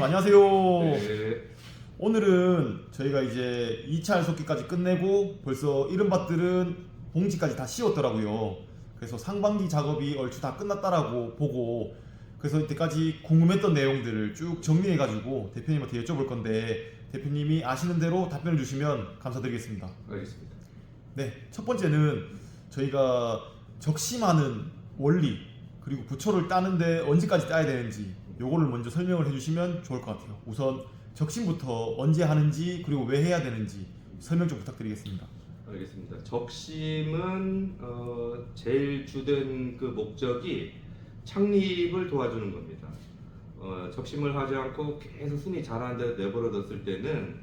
대표님 안녕하세요. 네. 오늘은 저희가 이제 2차 연속기까지 끝내고 벌써 이른밭들은 봉지까지 다 씌웠더라고요. 그래서 상반기 작업이 얼추 다 끝났다라고 보고 그래서 이때까지 궁금했던 내용들을 쭉 정리해가지고 대표님한테 여쭤볼 건데 대표님이 아시는 대로 답변을 주시면 감사드리겠습니다. 알겠습니다. 네, 첫 번째는 저희가 적심하는 원리 그리고 부초를 따는데 언제까지 따야 되는지 요거를 먼저 설명을 해주시면 좋을 것 같아요. 우선 적심부터 언제 하는지 그리고 왜 해야 되는지 설명 좀 부탁드리겠습니다. 알겠습니다. 적심은 어, 제일 주된 그 목적이 창립을 도와주는 겁니다. 어, 적심을 하지 않고 계속 순이 자라는데 내버려뒀을 때는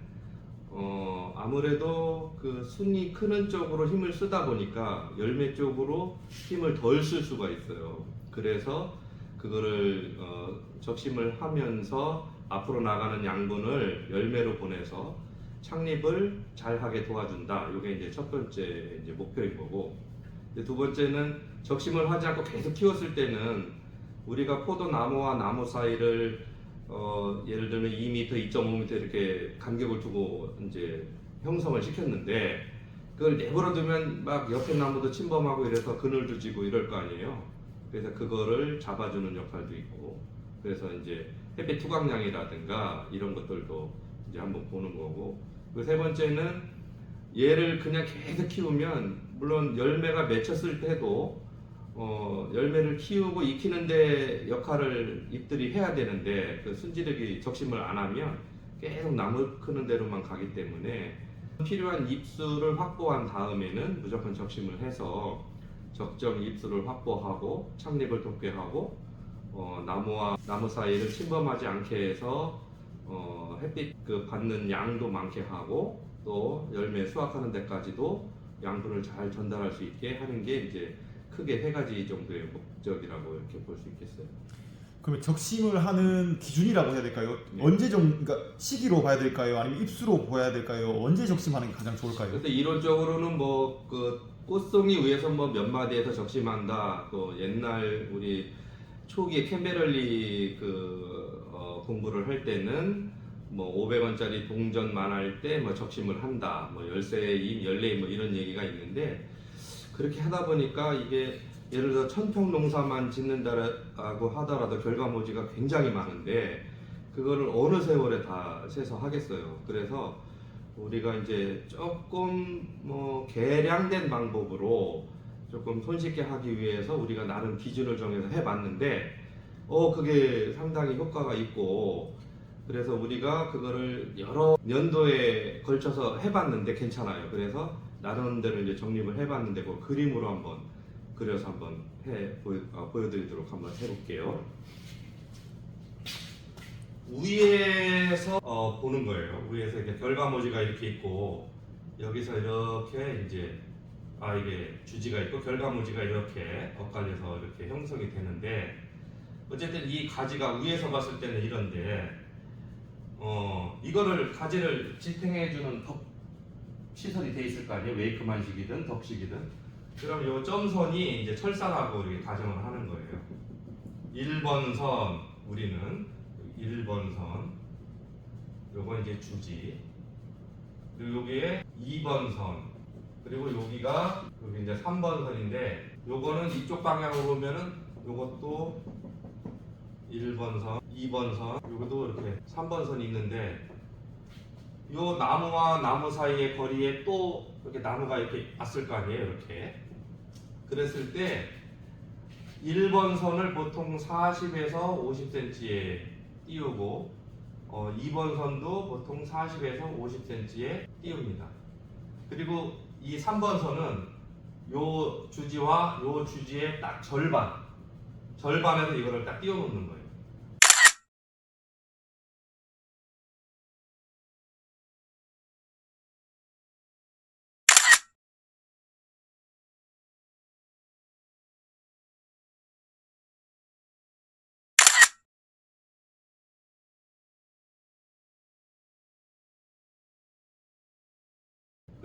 어, 아무래도 그 순이 크는 쪽으로 힘을 쓰다 보니까 열매 쪽으로 힘을 덜 쓸 수가 있어요. 그래서 그거를 어, 적심을 하면서 앞으로 나가는 양분을 열매로 보내서 창립을 잘하게 도와준다. 이게 이제 첫 번째 이제 목표인 거고. 두 번째는 적심을 하지 않고 계속 키웠을 때는 우리가 포도 나무와 나무 사이를 어, 예를 들면 2m, 2.5m 이렇게 간격을 두고 이제 형성을 시켰는데 그걸 내버려 두면 막 옆에 나무도 침범하고 이래서 그늘도 지고 이럴 거 아니에요. 그래서 그거를 잡아주는 역할도 있고 그래서 이제 햇빛 투각량이라든가 이런 것들도 이제 한번 보는 거고. 그 세 번째는 얘를 그냥 계속 키우면 물론 열매가 맺혔을 때도 어, 열매를 키우고 익히는데 역할을 잎들이 해야 되는데 그 순지력이 적심을 안 하면 계속 나무 크는 대로만 가기 때문에 필요한 잎수를 확보한 다음에는 무조건 적심을 해서 적정 잎수를 확보하고 창립을 돕게 하고 어, 나무와 나무 사이를 침범하지 않게 해서 어, 햇빛 그 받는 양도 많게 하고 또 열매 수확하는 데까지도 양분을 잘 전달할 수 있게 하는 게 이제 크게 세 가지 정도의 목적이라고 이렇게 볼 수 있겠어요. 그러면 적심을 하는 기준이라고 해야 될까요? 네. 언제 정 그러니까 시기로 봐야 될까요? 아니면 입수로 봐야 될까요? 언제 적심하는 게 가장 좋을까요? 근데 이론적으로는 뭐 그 꽃송이 위에서 뭐 몇 마디에서 적심한다. 또 옛날 우리 초기에 캠베럴리 그 어, 공부를 할 때는 뭐 500원짜리 동전만 할 때 뭐 적심을 한다. 뭐 열쇠임, 열레임 뭐 이런 얘기가 있는데 그렇게 하다 보니까 이게 예를 들어 천평 농사만 짓는다고 하더라도 결과모지가 굉장히 많은데 그거를 어느 세월에 다 세서 하겠어요. 그래서 우리가 이제 조금 뭐 개량된 방법으로 조금 손쉽게 하기 위해서 우리가 나름 기준을 정해서 해봤는데 어 그게 상당히 효과가 있고 그래서 우리가 그거를 여러 연도에 걸쳐서 해봤는데 괜찮아요. 그래서 나름대로 이제 정립을 해봤는데 그 그림으로 한번 그려서 한번 해 보여, 어, 보여드리도록 한번 해볼게요. 위에서 어, 보는 거예요. 위에서 이렇게 결과모지가 이렇게 있고 여기서 이렇게 이제 아 이게 주지가 있고 결과모지가 이렇게 엇갈려서 이렇게 형성이 되는데 어쨌든 이 가지가 위에서 봤을 때는 이런데 어 이거를 가지를 지탱해 주는 덕 시설이 돼 있을 거 아니에요? 웨이크만식이든 덕식이든. 그럼 요 점선이 이제 철사라고 이렇게 가정을 하는 거예요. 1번 선 우리는 1번 선 요거 이제 주지. 그리고 여기에 2번 선 그리고 여기가 여기 이제 3번 선인데 요거는 이쪽 방향으로 보면은 요것도 1번 선, 2번 선, 요것도 이렇게 3번 선이 있는데 요 나무와 나무 사이의 거리에 또 이렇게 나무가 이렇게 왔을 거 아니에요 이렇게 그랬을 때 1번 선을 보통 40에서 50cm에 띄우고 어, 2번 선도 보통 40에서 50cm에 띄웁니다. 그리고 이 3번 선은 요 주지와 요 주지의 딱 절반 절반에서 이거를 딱 띄워 놓는 거예요.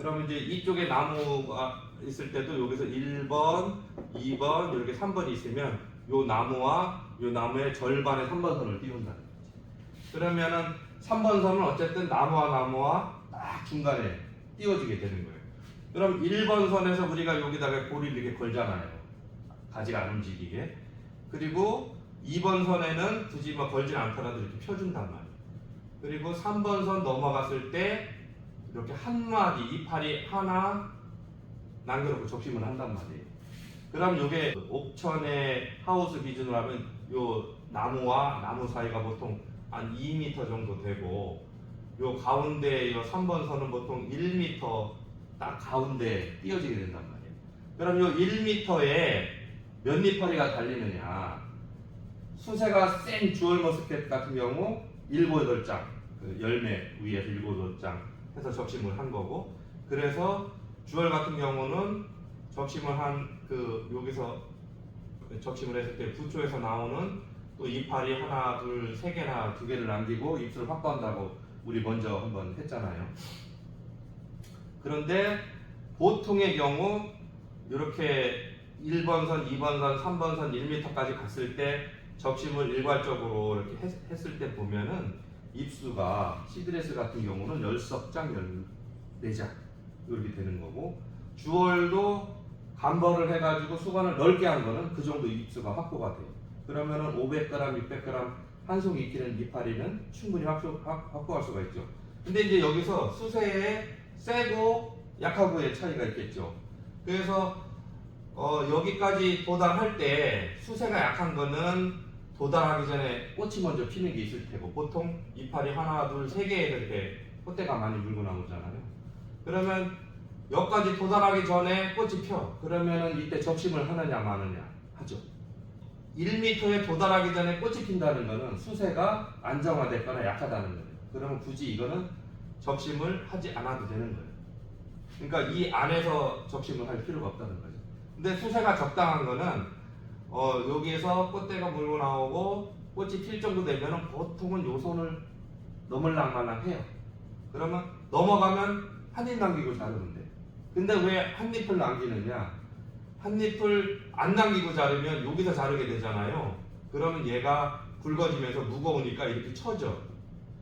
그러면 이제 이쪽에 나무가 있을 때도 여기서 1번, 2번, 이렇게 3번이 있으면 요 나무와 요 나무의 절반의 3번 선을 띄운다는 거지. 그러면은 3번 선은 어쨌든 나무와 나무와 딱 중간에 띄워지게 되는 거예요. 그럼 1번 선에서 우리가 여기다가 고리를 이렇게 걸잖아요. 가지가 안 움직이게. 그리고 2번 선에는 굳이 뭐 걸진 않더라도 이렇게 펴준단 말이에요. 그리고 3번 선 넘어갔을 때 이렇게 한 마디 이파리 하나 남겨놓고 적심을 한단 말이에요. 그럼 이게 옥천의 하우스 기준으로 하면 요 나무와 나무 사이가 보통 한 2m 정도 되고 요 가운데 요 3번 선은 보통 1m 딱 가운데 띄어지게 된단 말이에요. 그럼 요 1m에 몇 니파리가 달리느냐? 수세가 센 주얼 머스켓 같은 경우 7, 8장 그 열매 위에서 7, 8장 해서 적심을 한 거고 그래서 주얼 같은 경우는 적심을 한 그 여기서 적심을 했을 때 부초에서 나오는 또 이파리 하나 둘 세 개나 두 개를 남기고 입술 확보한다고 우리 먼저 한번 했잖아요. 그런데 보통의 경우 이렇게 1번 선, 2번 선, 3번 선 1m까지 갔을 때 적심을 일괄적으로 이렇게 했, 했을 때 보면은 입수가 시드레스 같은 경우는 10석장, 14장 이렇게 되는 거고 주얼도 간벌을 해가지고 수건을 넓게 한 거는 그 정도 입수가 확보가 돼요. 그러면은 500g, 600g 한송 익히는 이파리는 충분히 확보, 확- 확보할 수가 있죠. 근데 이제 여기서 수세의 세고 약하고의 차이가 있겠죠. 그래서 어, 여기까지 도달할 때 수세가 약한 거는 도달하기 전에 꽃이 먼저 피는 게 있을 테고 보통 이파리 하나 둘 세 개에서 이렇게 꽃대가 많이 물고 나오잖아요. 그러면 여기까지 도달하기 전에 꽃이 펴. 그러면은 이때 적심을 하느냐 마느냐 하죠. 1m에 도달하기 전에 꽃이 핀다는 거는 수세가 안정화됐거나 약하다는 거예요. 그러면 굳이 이거는 적심을 하지 않아도 되는 거예요. 그러니까 이 안에서 적심을 할 필요가 없다는 거죠. 근데 수세가 적당한 거는 어, 여기에서 꽃대가 물고 나오고 꽃이 필 정도 되면 보통은 요 손을 넘을랑말랑 해요. 그러면 넘어가면 한 입 남기고 자르면 돼. 근데 왜한 잎을 남기느냐? 한 잎을 안 남기고 자르면 여기서 자르게 되잖아요. 그러면 얘가 굵어지면서 무거우니까 이렇게 쳐져.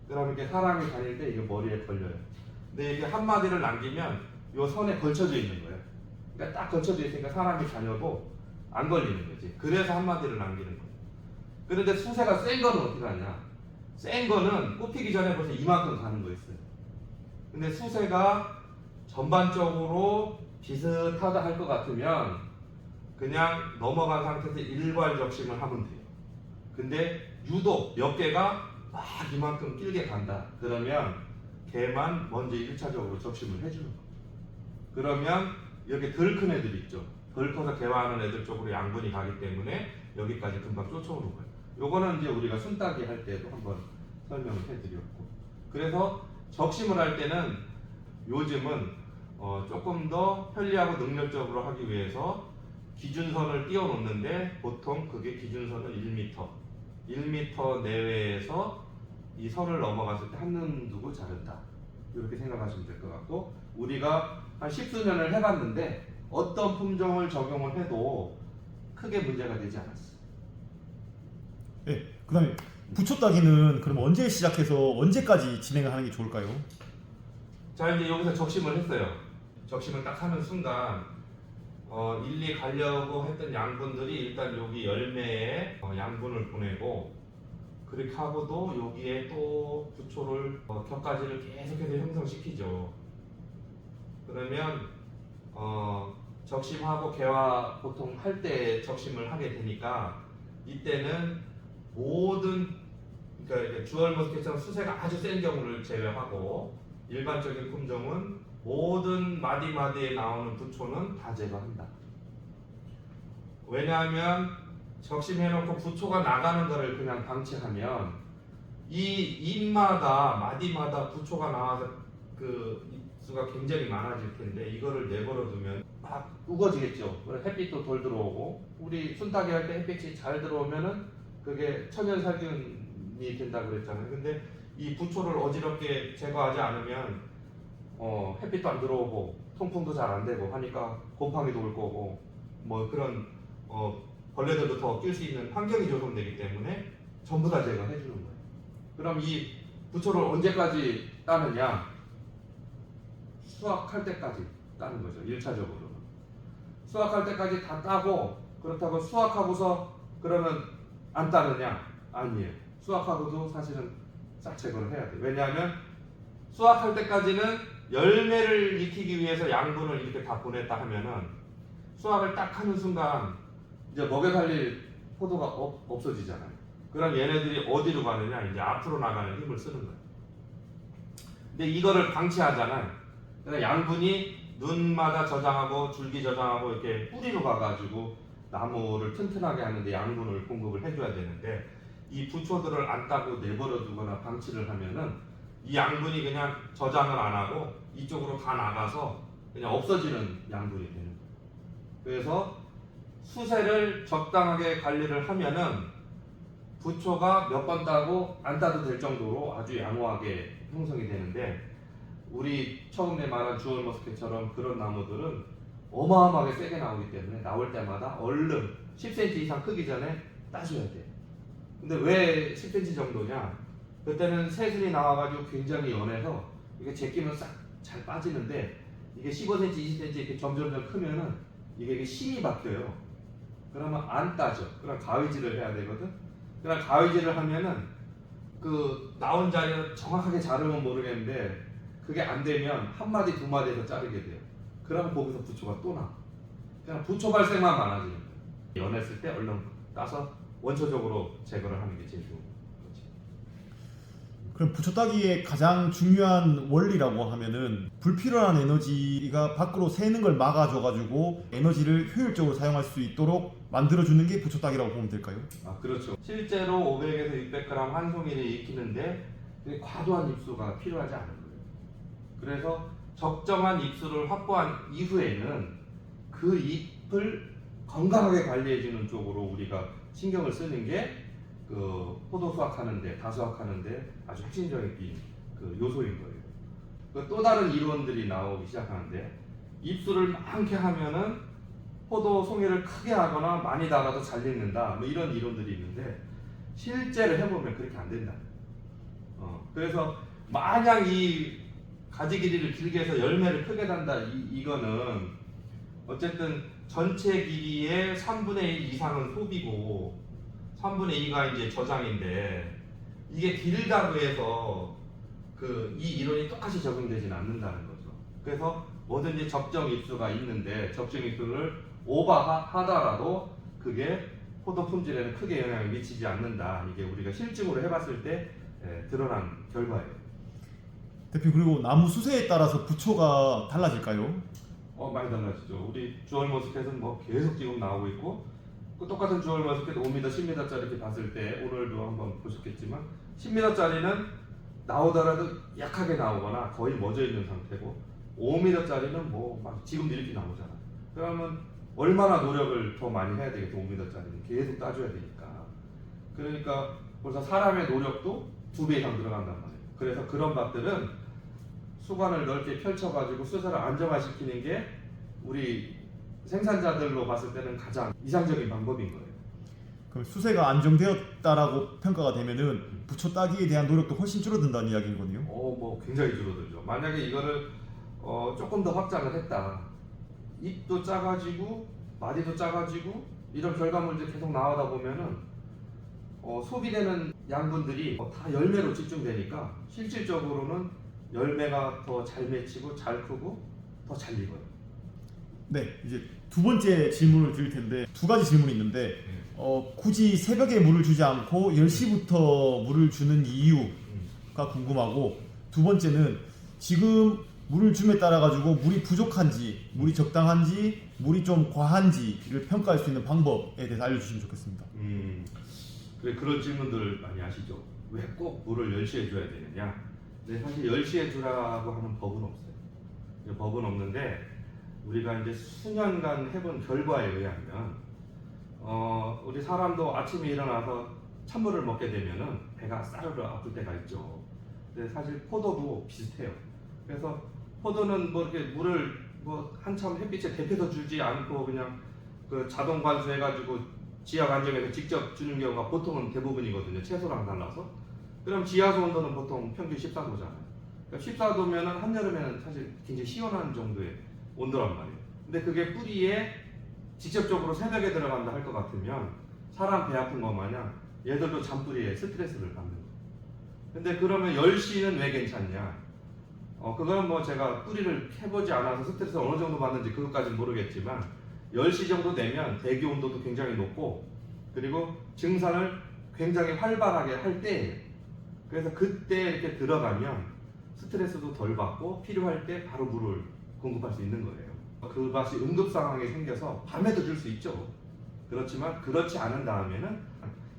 그러면 이렇게 사람이 다닐 때 이게 머리에 걸려요. 근데 이게 한 마디를 남기면 요 선에 걸쳐져 있는 거예요. 그러니까 딱 걸쳐져 있으니까 사람이 다녀도 안 걸리는 거지. 그래서 한 마디를 남기는 거예요. 그런데 수세가 센 거는 어떻게 하냐? 센 거는 꽃피기 전에 벌써 이만큼 가는 거 있어요. 근데 수세가 전반적으로 비슷하다 할 것 같으면 그냥 넘어간 상태에서 일괄 적심을 하면 돼요. 근데 유독 몇 개가 막 이만큼 길게 간다. 그러면 걔만 먼저 1차적으로 적심을 해주는 거예요. 그러면 여기 덜큰 애들 있죠. 덜 커서 개화하는 애들 쪽으로 양분이 가기 때문에 여기까지 금방 쫓아오는 거예요. 요거는 이제 우리가 순따기 할 때도 한번 설명을 해드렸고. 그래서 적심을 할 때는 요즘은 어, 조금 더 편리하고 능력적으로 하기 위해서 기준선을 띄워 놓는데 보통 그게 기준선은 1m. 1m 내외에서 이 선을 넘어갔을 때 한눈 두고 자른다. 이렇게 생각하시면 될 것 같고 우리가 한 십수년을 해봤는데 어떤 품종을 적용을 해도 크게 문제가 되지 않았어. 네, 그다음에 부초 따기는 그럼 언제 시작해서 언제까지 진행을 하는 게 좋을까요? 자 이제 여기서 적심을 했어요. 적심을 딱 하는 순간 어, 일리 가려고 했던 양분들이 일단 여기 열매에 어, 양분을 보내고 그렇게 하고도 여기에 또 부초를 어, 격가지를 계속해서 형성시키죠. 그러면 어, 적심하고 개화 보통 할 때 적심을 하게 되니까 이때는 모든 그러니까 주얼 머스켓처럼 수세가 아주 센 경우를 제외하고 일반적인 품종은 모든 마디마디에 나오는 부초는 다 제거한다. 왜냐하면 적심해놓고 부초가 나가는 것을 그냥 방치하면 이 잎마다 마디마다 부초가 나와서 그입 수가 굉장히 많아질 텐데 이거를 내버려 두면 막 우거지겠죠. 햇빛도 덜 들어오고 우리 순타기 할 때 햇빛이 잘 들어오면은 그게 천연 살균이 된다고 그랬잖아요. 근데 이 부초를 어지럽게 제거하지 않으면 어, 햇빛도 안 들어오고 통풍도 잘 안 되고 하니까 곰팡이도 올 거고 뭐 그런 어, 벌레들도 더 낄 수 있는 환경이 조성되기 때문에 전부 다 제거해 주는 거예요. 그럼 이 부초를 언제까지 따느냐? 수확할 때까지 따는 거죠. 1차적으로는. 수확할 때까지 다 따고 그렇다고 수확하고서 그러면 안 따느냐? 아니에요. 수확하고도 사실은 싹 제거를 해야 돼. 왜냐하면 수확할 때까지는 열매를 익히기 위해서 양분을 이렇게 다 보냈다 하면은 수확을 딱 하는 순간 이제 먹여 살릴 포도가 없, 없어지잖아요. 그럼 얘네들이 어디로 가느냐? 이제 앞으로 나가는 힘을 쓰는 거예요. 근데 이거를 방치하잖아요. 양분이 눈마다 저장하고 줄기 저장하고 이렇게 뿌리로 가가지고 나무를 튼튼하게 하는데 양분을 공급을 해줘야 되는데 이 부초들을 안 따고 내버려 두거나 방치를 하면은 이 양분이 그냥 저장을 안 하고 이쪽으로 다 나가서 그냥 없어지는 양분이 되는 거예요. 그래서 수세를 적당하게 관리를 하면은 부초가 몇 번 따고 안 따도 될 정도로 아주 양호하게 형성이 되는데 우리 처음에 말한 주얼 머스켓처럼 그런 나무들은 어마어마하게 세게 나오기 때문에 나올 때마다 얼른 10cm 이상 크기 전에 따줘야 돼. 근데 왜 10cm 정도냐? 그때는 새순이 나와가지고 굉장히 연해서 이게 제끼면 싹 잘 빠지는데 이게 15cm, 20cm 이렇게 점점점 크면은 이게 이게 심이 박혀요. 그러면 안 따져. 그럼 가위질을 해야 되거든. 그럼 가위질을 하면은 그 나온 자리를 정확하게 자르면 모르겠는데 그게 안 되면 한 마디 두 마디에서 자르게 돼요. 그러면 거기서 부초가 또 나. 그냥 부초 발생만 많아지는 거예요. 연했을 때 얼른 따서 원초적으로 제거를 하는 게 제일 좋은 거지. 그럼 부초 따기의 가장 중요한 원리라고 하면은 불필요한 에너지가 밖으로 새는 걸 막아줘가지고 에너지를 효율적으로 사용할 수 있도록 만들어주는 게 부초 따기라고 보면 될까요? 아 그렇죠. 실제로 500에서 600g 한 송이를 익히는데 과도한 입수가 필요하지 거예요. 그래서 적정한 입수를 확보한 이후에는 그 잎을 건강하게 관리해주는 쪽으로 우리가 신경을 쓰는 게 그 포도 수확하는데 다수확하는데 아주 핵심적인 그 요소인 거예요. 그 또 다른 이론들이 나오기 시작하는데 입수를 많게 하면은 포도 송이를 크게 하거나 많이 달아도 잘 익는다. 뭐 이런 이론들이 있는데 실제로 해보면 그렇게 안 된다. 어, 그래서 마냥 이 가지 길이를 길게 해서 열매를 크게 단다. 이, 이거는 어쨌든 전체 길이의 3분의 1 이상은 소비고 3분의 2가 이제 저장인데 이게 길다고 해서 그 이 이론이 똑같이 적용되지는 않는다는 거죠. 그래서 뭐든지 적정 입수가 있는데 적정 입수를 오버하더라도 그게 포도 품질에는 크게 영향을 미치지 않는다. 이게 우리가 실증으로 해봤을 때 예, 드러난 결과예요. 대표 그리고 나무 수세에 따라서 부초가 달라질까요? 어 많이 달라지죠. 우리 주얼 머스켓은 뭐 계속 지금 나오고 있고 그 똑같은 주얼 머스켓 5m, 10m짜리 이렇게 봤을 때 오늘도 한번 보셨겠지만 10m짜리는 나오더라도 약하게 나오거나 거의 멎어 있는 상태고 5m짜리는 뭐 막 지금도 이렇게 나오잖아. 그러면 얼마나 노력을 더 많이 해야 되겠어 5m짜리는 계속 따줘야 되니까. 그러니까 벌써 사람의 노력도 두 배 이상 들어간단 말이에요. 그래서 그런 밭들은 수관을 넓게 펼쳐가지고 수세를 안정화시키는 게 우리 생산자들로 봤을 때는 가장 이상적인 방법인 거예요. 그럼 수세가 안정되었다라고 평가가 되면은 부초 따기에 대한 노력도 훨씬 줄어든다는 이야기인 거네요. 어, 뭐 굉장히 줄어들죠. 만약에 이거를 어, 조금 더 확장을 했다. 잎도 작아지고 마디도 작아지고 이런 결과물들이 계속 나오다 보면은 어, 소비되는 양분들이 어, 다 열매로 집중되니까 실질적으로는 열매가 더 잘 맺히고 잘 크고 더 잘 익어요. 네, 이제 두 번째 질문을 드릴 텐데 두 가지 질문이 있는데 어, 굳이 새벽에 물을 주지 않고 10시부터 물을 주는 이유가 궁금하고 두 번째는 지금 물을 줌에 따라 가지고 물이 부족한지 물이 적당한지 물이 좀 과한지를 평가할 수 있는 방법에 대해서 알려주시면 좋겠습니다. 음, 그래 그런 질문들 많이 하시죠. 왜 꼭 물을 10시에 줘야 되느냐? 근데 사실 10시에 주라고 하는 법은 없어요. 법은 없는데 우리가 이제 수년간 해본 결과에 의하면 어, 우리 사람도 아침에 일어나서 찬물을 먹게 되면은 배가 싸르르 아플 때가 있죠. 근데 사실 포도도 비슷해요. 그래서 포도는 뭐 이렇게 물을 뭐 한참 햇빛에 데펴서 주지 않고 그냥 그 자동 관수해가지고 지하 관정에서 직접 주는 경우가 보통은 대부분이거든요. 채소랑 달라서. 그럼 지하수 온도는 보통 평균 14도잖아요. 그러니까 14도면은 한여름에는 사실 굉장히 시원한 정도의 온도란 말이에요. 근데 그게 뿌리에 직접적으로 새벽에 들어간다 할 것 같으면 사람 배 아픈 것 마냥 얘들도 잔뿌리에 스트레스를 받는 거예요. 근데 그러면 10시는 왜 괜찮냐? 어, 그거는 뭐 제가 뿌리를 해보지 않아서 스트레스 어느 정도 받는지 그것까지는 모르겠지만 10시 정도 되면 대기 온도도 굉장히 높고 그리고 증산을 굉장히 활발하게 할 때예요. 그래서 그때 이렇게 들어가면 스트레스도 덜 받고 필요할 때 바로 물을 공급할 수 있는 거예요. 그 맛이 응급 상황이 생겨서 밤에도 줄 수 있죠. 그렇지만 그렇지 않은 다음에는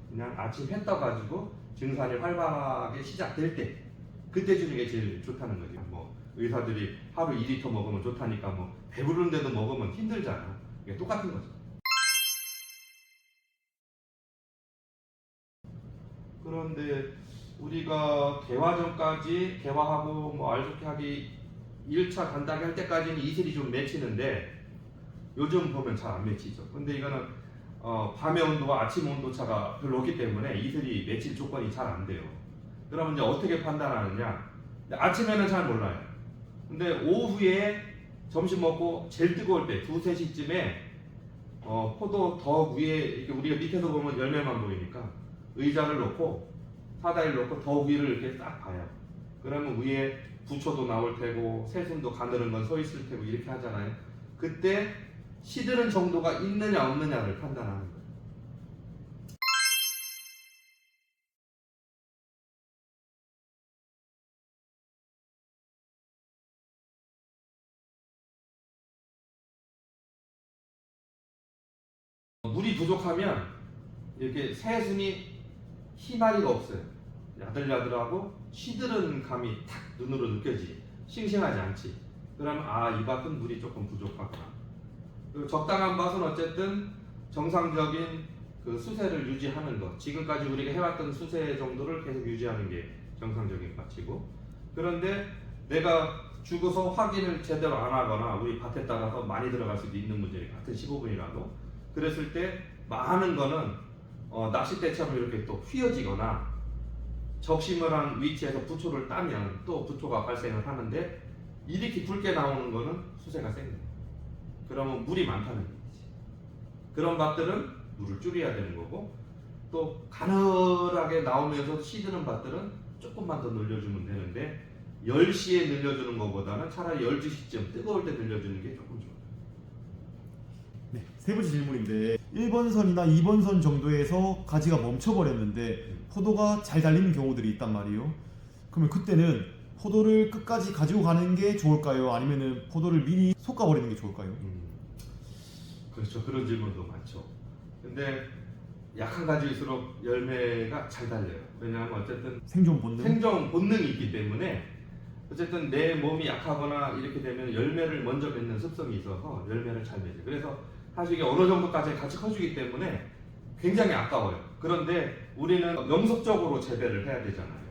그냥 아침 해 떠가지고 증산이 활발하게 시작될 때 그때 주는 게 제일 좋다는 거죠. 뭐 의사들이 하루 2리터 먹으면 좋다니까 뭐 배부른데도 먹으면 힘들잖아. 이게 똑같은 거죠. 그런데 우리가 개화 전까지 개화하고 뭐 알좋게 하기 1차 간단히 할 때까지는 이슬이 좀 맺히는데 요즘 보면 잘 안 맺히죠. 근데 이거는 어, 밤의 온도와 아침 온도 차가 별로 없기 때문에 이슬이 맺힐 조건이 잘 안 돼요. 그러면 이제 어떻게 판단하느냐? 아침에는 잘 몰라요. 근데 오후에 점심 먹고 제일 뜨거울 때 두세 시쯤에 어, 포도 더 위에 우리가 밑에서 보면 열매만 보이니까 의자를 놓고 사다리를 놓고 더 위를 이렇게 딱 봐요. 그러면 위에 부초도 나올 테고 새순도 가늘은 건 서 있을 테고 이렇게 하잖아요. 그때 시드는 정도가 있느냐 없느냐를 판단하는 거예요. 물이 부족하면 이렇게 새순이 희마리가 없어요. 야들야들하고 시드른 감이 탁 눈으로 느껴지. 싱싱하지 않지. 그러면 아이 밭은 물이 조금 부족하구나. 그리고 적당한 밭은 어쨌든 정상적인 그 수세를 유지하는 것. 지금까지 우리가 해왔던 수세 정도를 계속 유지하는 게 정상적인 밭이고. 그런데 내가 죽어서 확인을 제대로 안 하거나 우리 밭에 따라서 많이 들어갈 수도 있는 문제니까 같은 15분이라도 그랬을 때 많은 거는 어, 낚싯대처럼 이렇게 또 휘어지거나 적심을 한 위치에서 부초를 따면 또 부초가 발생을 하는데 이렇게 붉게 나오는 거는 수세가 센 거예요. 그러면 물이 많다는 얘기지. 그런 밭들은 물을 줄여야 되는 거고 또 가늘하게 나오면서 시드는 밭들은 조금만 더 늘려주면 되는데 10시에 늘려주는 것보다는 차라리 12시쯤 뜨거울 때 늘려주는 게 조금 좋아요. 네, 세 번째 질문인데 1번 선이나 2번 선 정도에서 가지가 멈춰버렸는데 포도가 잘 달리는 경우들이 있단 말이에요. 그러면 그때는 포도를 끝까지 가지고 가는 게 좋을까요? 아니면은 포도를 미리 솎아 버리는 게 좋을까요? 음, 그렇죠. 그런 질문도 많죠. 근데 약한 가지일수록 열매가 잘 달려요. 왜냐하면 어쨌든 생존 본능. 생존 본능이 있기 때문에 어쨌든 내 몸이 약하거나 이렇게 되면 열매를 먼저 맺는 습성이 있어서 열매를 잘 맺어요. 그래서 사실 이게 어느 정도까지 같이 커주기 때문에 굉장히 아까워요. 그런데 우리는 영속적으로 재배를 해야 되잖아요.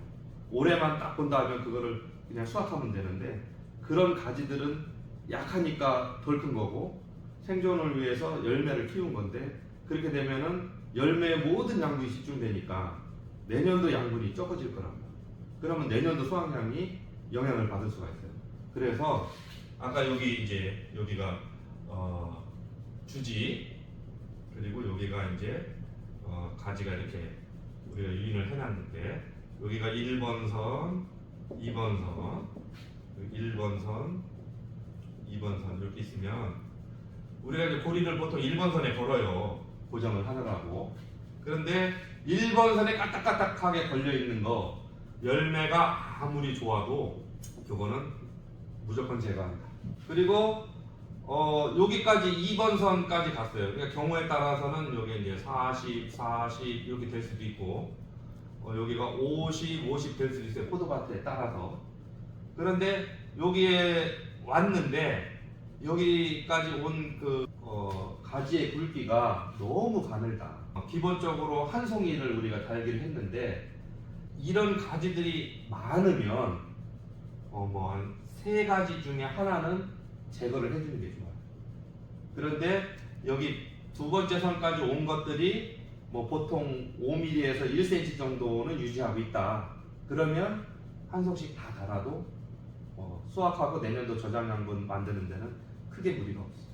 올해만 딱 본다 하면 그거를 그냥 수확하면 되는데 그런 가지들은 약하니까 덜 큰 거고 생존을 위해서 열매를 키운 건데 그렇게 되면은 열매의 모든 양분이 집중되니까 내년도 양분이 적어질 말이에요. 그러면 내년도 수확량이 영향을 받을 수가 있어요. 그래서 아까 여기 이제 여기가 어, 주지 그리고 여기가 이제 어, 가지가 이렇게 우리가 유인을 해놨는데 여기가 1번 선, 2번 선, 1번 선, 2번 선 이렇게 있으면 우리가 이제 고리를 보통 1번 선에 걸어요. 고정을 하느라고. 그런데 1번 선에 까딱까딱하게 걸려 있는 거 열매가 아무리 좋아도 그거는 무조건 제거한다. 그리고 어 여기까지 2번 선까지 갔어요. 그러니까 경우에 따라서는 여기 이제 40, 40 이렇게 될 수도 있고 어 여기가 50, 50 될 수도 있어요. 포도밭에 따라서. 그런데 여기에 왔는데 여기까지 온그 어, 가지의 굵기가 너무 가늘다. 어, 기본적으로 한 송이를 우리가 달기를 했는데 이런 가지들이 많으면 어뭐 세 가지 중에 하나는 제거를 해주는 게 좋아요. 그런데 여기 두 번째 선까지 온 것들이 뭐 보통 5mm에서 1cm 정도는 유지하고 있다. 그러면 한 송씩 다 달아도 어, 수확하고 내년도 저장량분 만드는 데는 크게 무리가 없어요.